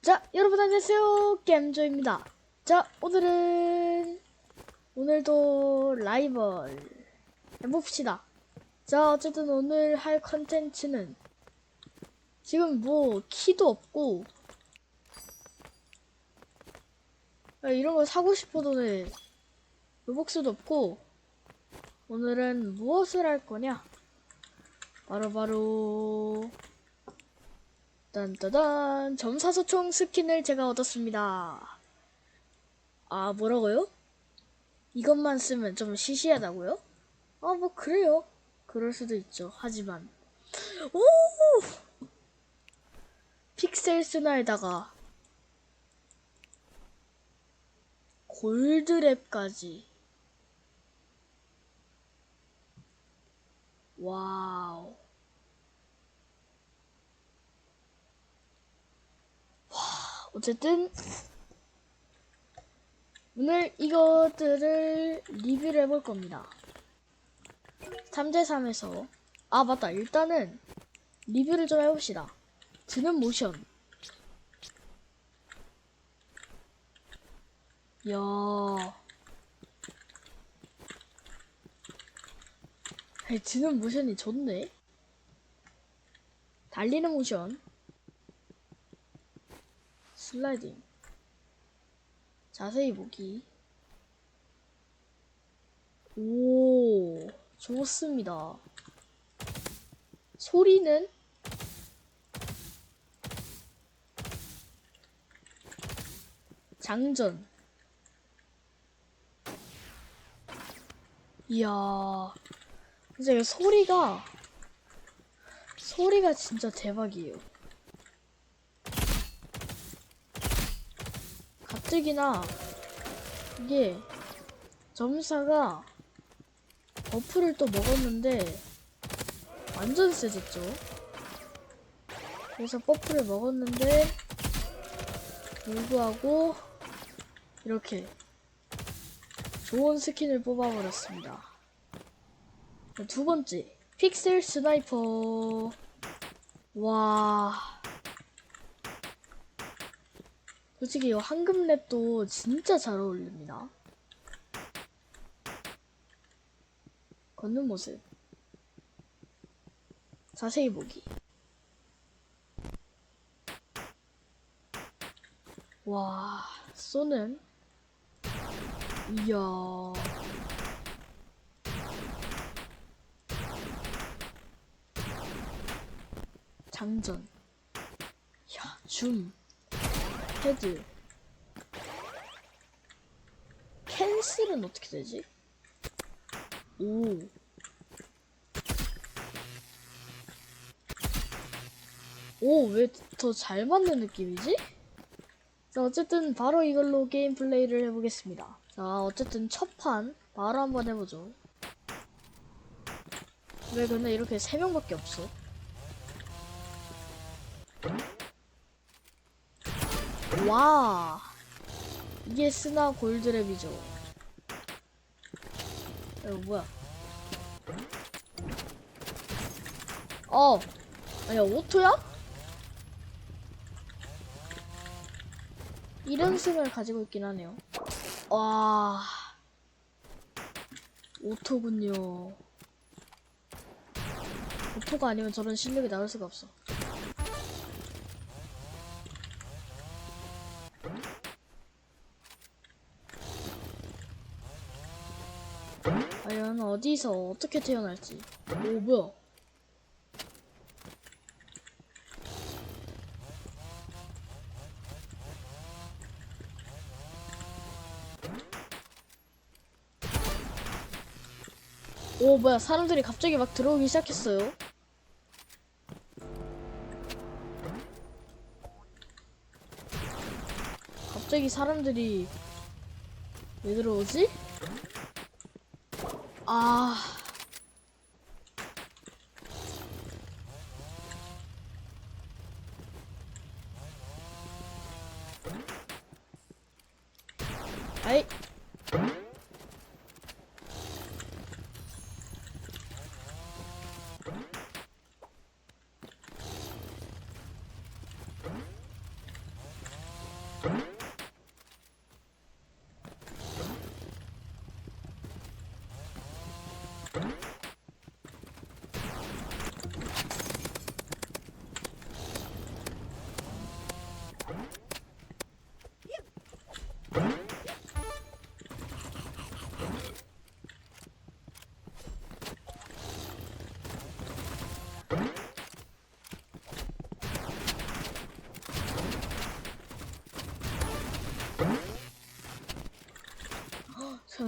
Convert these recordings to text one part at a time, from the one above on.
자, 여러분 안녕하세요. 게임조입니다. 자, 오늘은 오늘도 라이벌 해봅시다. 자, 어쨌든 오늘 할 컨텐츠는 지금 뭐 키도 없고 아, 이런 거 사고 싶어도는 로벅스도 없고 오늘은 무엇을 할 거냐? 바로바로 딴따단 점사소총 스킨을 제가 얻었습니다. 아 뭐라고요? 이것만 쓰면 좀 시시하다고요? 아 뭐 그래요. 그럴 수도 있죠. 하지만 오 픽셀 스나에다가 골드랩까지 와우 어쨌든 오늘 이것들을 리뷰를 해볼 겁니다. 3대3에서. 아 맞다. 일단은 리뷰를 좀 해봅시다. 드는 모션. 아니, 드는 모션이 좋네. 달리는 모션 슬라이딩. 자세히 보기. 오 좋습니다. 소리는? 장전. 이야 진짜 이 소리가 소리가 진짜 대박이에요 가뜩이나 이게 점사가 버프를 또 먹었는데 완전 세졌죠. 그래서 버프를 먹었는데 불구하고 이렇게 좋은 스킨을 뽑아버렸습니다. 두 번째 픽셀 스나이퍼 와 솔직히 이 황금랩도 진짜 잘 어울립니다. 걷는 모습. 자세히 보기. 와, 쏘는. 이야. 장전. 야, 줌. 헤드 캔슬은 어떻게 되지? 오. 오, 왜 더 잘 맞는 느낌이지? 자, 어쨌든 바로 이걸로 게임 플레이를 해보겠습니다. 자, 어쨌든 첫 판 바로 한번 해보죠. 왜 근데 이렇게 세 명밖에 없어? 와. 이게 스나 골드랩이죠. 이거 뭐야? 어. 아니야 오토야? 이런 승을 가지고 있긴 하네요. 와. 오토군요. 오토가 아니면 저런 실력이 나올 수가 없어 과연 어디서 어떻게 태어날지. 오, 뭐야? 오, 뭐야? 사람들이 갑자기 막 들어오기 시작했어요. 갑자기 사람들이 왜 들어오지? 아. 아이.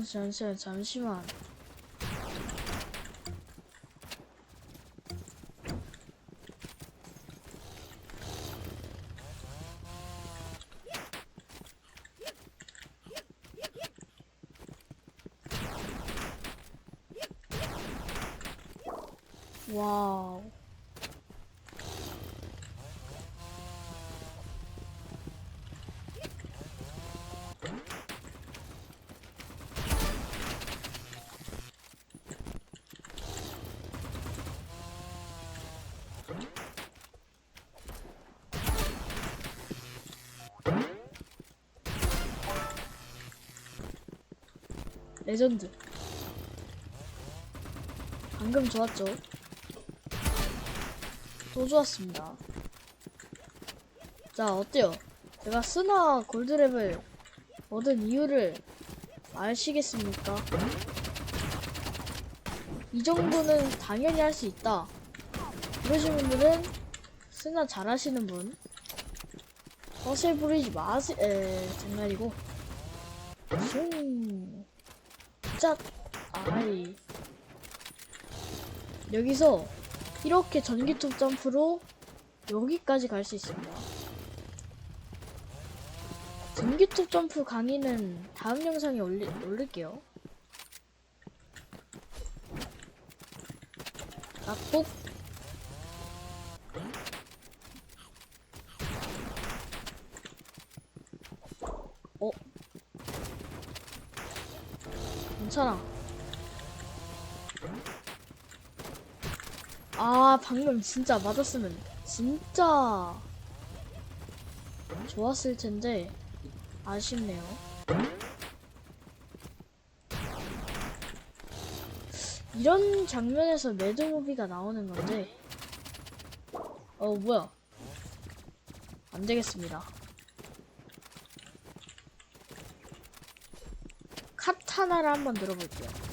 잠- 잠시만 잠시만 와우 레전드 방금 좋았죠? 또 좋았습니다 자 어때요? 제가 스나 골드랩을 얻은 이유를 아시겠습니까? 이 정도는 당연히 할 수 있다 그러신 분들은 스나 잘하시는 분 허세 부리지 마세 에 장난이고 슝 짝! 아이. 여기서 이렇게 전기톱 점프로 여기까지 갈 수 있습니다. 전기톱 점프 강의는 다음 영상에 올리, 올릴게요. 낙폭 어? 괜찮아. 아, 방금 진짜 맞았으면 진짜 좋았을 텐데 아쉽네요. 이런 장면에서 매드무비가 나오는 건데 어 뭐야 안 되겠습니다. 카타나를 한번 들어볼게요.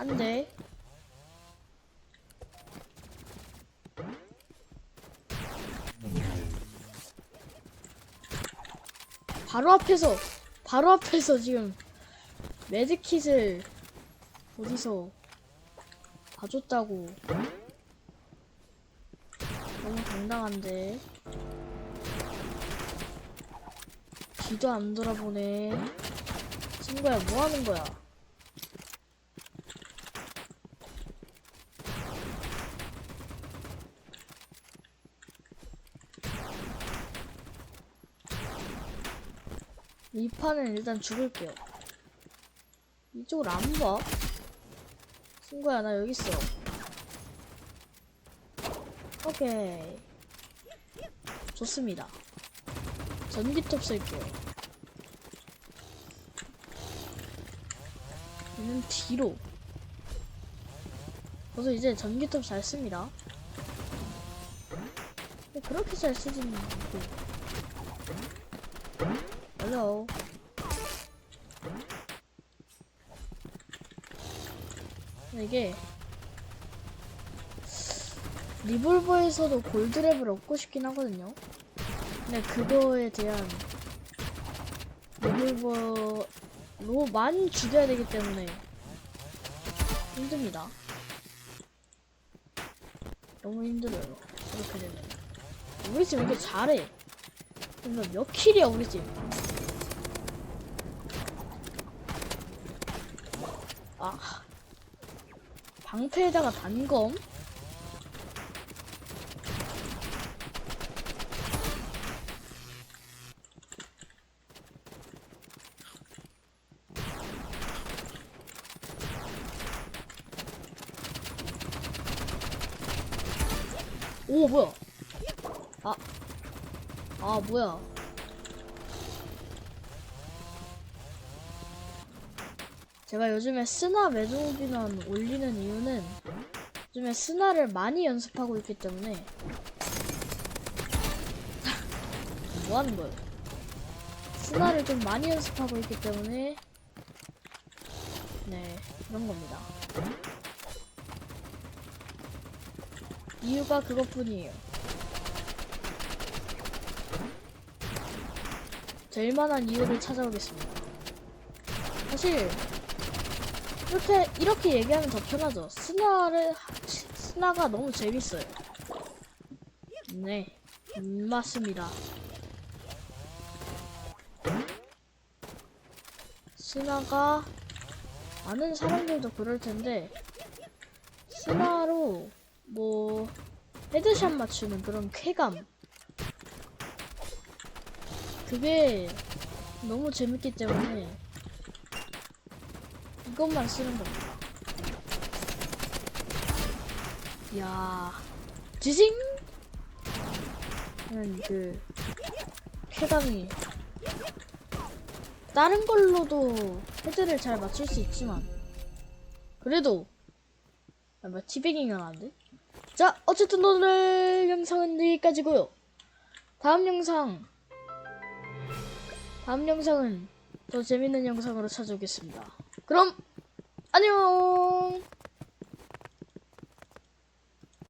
한 대. 바로 앞에서, 바로 앞에서 지금 매드킷을 어디서 봐줬다고. 너무 당당한데. 뒤도 안 돌아보네. 친구야, 뭐 하는 거야? 이 판은 일단 죽을게요. 이쪽을 안 봐? 친구야, 나 여기 있어. 오케이. 좋습니다. 전기톱 쓸게요. 얘는 뒤로. 저도 이제 전기톱 잘 씁니다. 근데 그렇게 잘 쓰지는 않고. Hello. 이게 리볼버에서도 골드랩을 얻고 싶긴 하거든요. 근데 그거에 대한 리볼버로만 죽여야 되기 때문에 힘듭니다. 너무 힘들어요. 이렇게 되면. 우리 팀왜 이렇게 잘해? 근데 몇 킬이야 우리 팀? 아. 방패에다가 단검? 오 뭐야? 아, 아 뭐야 제가 요즘에 스나 매드무비만 올리는 이유는 요즘에 스나를 많이 연습하고 있기 때문에 뭐 하는 거예요? 스나를 좀 많이 연습하고 있기 때문에 네 그런 겁니다. 이유가 그것뿐이에요. 될 만한 이유를 찾아오겠습니다. 사실 이렇게 이렇게 얘기하면 더 편하죠. 스나를 스나가 너무 재밌어요. 네, 음, 맞습니다. 스나가 많은 사람들도 그럴 텐데 스나로 뭐 헤드샷 맞추는 그런 쾌감 그게 너무 재밌기 때문에 이것만 쓰는 겁니다. 야, 지징! 하는 그 쾌감이 다른 걸로도 헤드를 잘 맞출 수 있지만 그래도 아, 뭐 티베깅은 안 돼? 자, 어쨌든 오늘 영상은 여기까지고요. 다음 영상 다음 영상은 더 재밌는 영상으로 찾아오겠습니다. 그럼 안녕.